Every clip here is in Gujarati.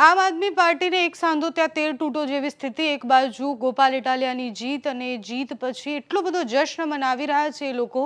આમ આદમી પાર્ટીને એક સાંધો ત્યાં તેર તૂટો જેવી સ્થિતિ, એક બાજુ ગોપાલ ઇટાલિયાની જીત અને જીત પછી એટલો બધો જશ્ન મનાવી રહ્યા છે એ લોકો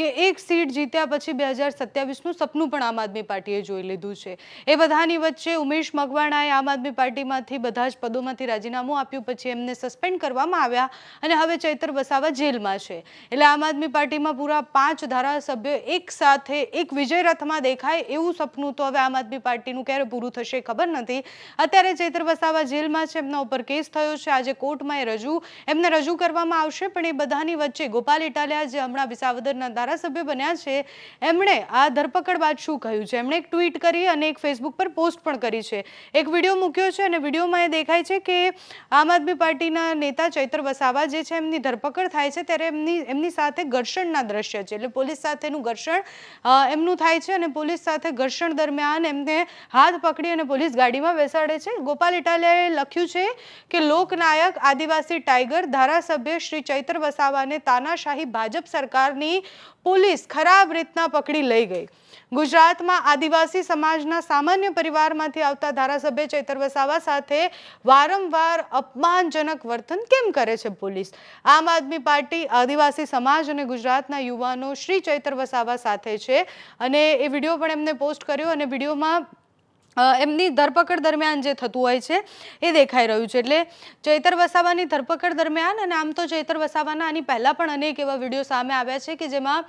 કે એક સીટ જીત્યા પછી બે હજાર સત્યાવીસનું સપનું પણ આમ આદમી પાર્ટીએ જોઈ લીધું છે. એ બધાની વચ્ચે ઉમેશ મકવાણાએ આમ આદમી પાર્ટીમાંથી બધા જ પદોમાંથી રાજીનામું આપ્યું, પછી એમને સસ્પેન્ડ કરવામાં આવ્યા અને હવે ચૈતર વસાવા જેલમાં છે. એટલે આમ આદમી પાર્ટીમાં પૂરા પાંચ ધારાસભ્યો એક સાથે એક વિજય રથમાં દેખાય એવું સપનું તો હવે આમ આદમી પાર્ટીનું ક્યારે પૂરું થશે ખબર નથી. અત્યારે ચૈત્ર વસાવા જેલમાં છે, એમના ઉપર કેસ થયો છે. આજે કોર્ટમાં એ રજૂ, એમને રજૂ કરવામાં આવશે, પણ એ બધાની વચ્ચે ગોપાલ ઇટાલિયા જે હમણાં વિસાવદરના ધારાસભ્ય બન્યા છે, એમણે આ ધરપકડ બાદ શું કહ્યું છે? એમણે એક ટ્વીટ કરી અને એક ફેસબુક પર પોસ્ટ પણ કરી છે. એક વીડિયો મૂક્યો છે અને વિડીયોમાં એ દેખાય છે કે આમ આદમી પાર્ટીના નેતા ચૈત્ર વસાવા જે છે, એમની ધરપકડ થાય છે, ત્યારે એમની એમની સાથે ઘર્ષણના દ્રશ્ય છે. એટલે પોલીસ સાથેનું ઘર્ષણ એમનું થાય છે અને પોલીસ સાથે ઘર્ષણ દરમિયાન એમને હાથ પકડી અને પોલીસ ગાડીમાં બેસાડે છે. ગોપાલ ઇટાલિયાએ લખ્યું છે કે લોકનાયક, આદિવાસી ટાઈગર, ધારાસભ્ય શ્રી ચૈત્ર વસાવાને તાનાશાહી ભાજપ સરકારની પોલીસ ખરાબ રીતના પકડી લઈ ગઈ. ગુજરાતમાં આદિવાસી સમાજના સામાન્ય પરિવારમાંથી આવતા ધારાસભ્ય ચૈતર વસાવા સાથે વારંવાર અપમાનજનક વર્તન કેમ કરે છે પોલીસ? આમ આદમી પાર્ટી, આદિવાસી સમાજ અને ગુજરાતના યુવાનો શ્રી ચૈતર વસાવા સાથે છે. અને એ વીડિયો પણ એમને પોસ્ટ કર્યો અને વિડીયોમાં એમની ધરપકડ દરમિયાન જે થતું હોય છે, એ દેખાઈ રહ્યું છે. એટલે ચૈતર વસાવાની ધરપકડ દરમિયાન અને આમ તો ચૈતર વસાવાના આની પહેલાં પણ અનેક એવા વીડિયો સામે આવ્યા છે કે જેમાં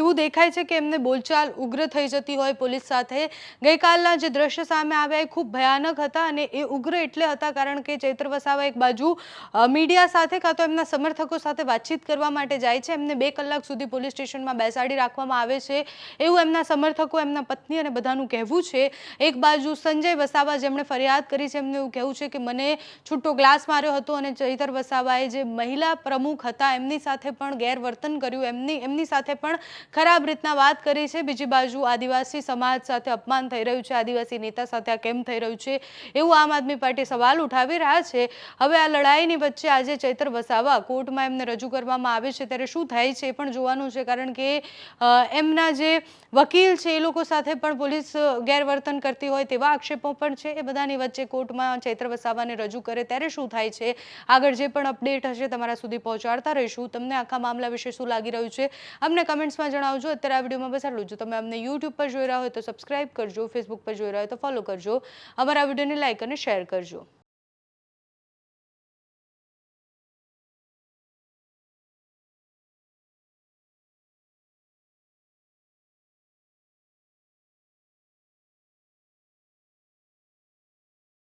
એવું દેખાય છે કે એમને બોલચાલ ઉગ્ર થઈ જતી હોય પોલીસ સાથે. ગઈકાલના જે દ્રશ્ય સામે આવ્યા એ ખૂબ ભયાનક હતા અને એ ઉગ્ર એટલે હતા કારણ કે ચૈત્ર વસાવા એક બાજુ મીડિયા સાથે કાં તો એમના સમર્થકો સાથે વાતચીત કરવા માટે જાય છે. એમને બે કલાક સુધી પોલીસ સ્ટેશનમાં બેસાડી રાખવામાં આવે છે. એવું એમના સમર્થકો, એમના પત્ની અને બધાનું કહેવું છે. એક બાજુ સંજય વસાવા જેમણે ફરિયાદ કરી છે, એમનું એવું કહેવું છે કે મને છૂટો ગ્લાસ માર્યો હતો અને ચૈતર વસાવાએ જે મહિલા પ્રમુખ હતા, એમની સાથે પણ ગેરવર્તન કર્યું, એમની એમની સાથે પણ ખરાબ રીતના વાત કરી છે. બીજી બાજુ આદિવાસી સમાજ સાથે અપમાન થઈ રહ્યું છે, આદિવાસી નેતા સાથે આ કેમ થઈ રહ્યું છે, એવું આમ આદમી પાર્ટી સવાલ ઉઠાવી રહ્યા છે. હવે આ લડાઈની વચ્ચે આજે ચૈતર વસાવા કોર્ટમાં એમને રજૂ કરવામાં આવે છે, ત્યારે શું થાય છે એ પણ જોવાનું છે, કારણ કે એમના જે વકીલ છે એ લોકો સાથે પણ પોલીસ ગેરવર્તન કરતી હોય તેવા આક્ષેપો પણ છે. એ બધાની વચ્ચે કોર્ટમાં ચૈત્ર વસાવાને રજૂ કરે ત્યારે શું થાય છે? આગળ જે પણ અપડેટ હશે તમારા સુધી પહોંચાડતા રહીશું. તમને આખા મામલા વિશે શું લાગી રહ્યું છે? અમને કમેન્ટ્સમાં જણાવજો. અત્યારે આ વિડીયોમાં બસ આટલું જો. તમે અમને યુટ્યુબ પર જોઈ રહ્યા હોય તો સબસ્ક્રાઇબ કરજો, ફેસબુક પર જોઈ રહ્યા હોય તો ફોલો કરજો. અમારા વિડીયોને લાઇક અને શેર કરજો.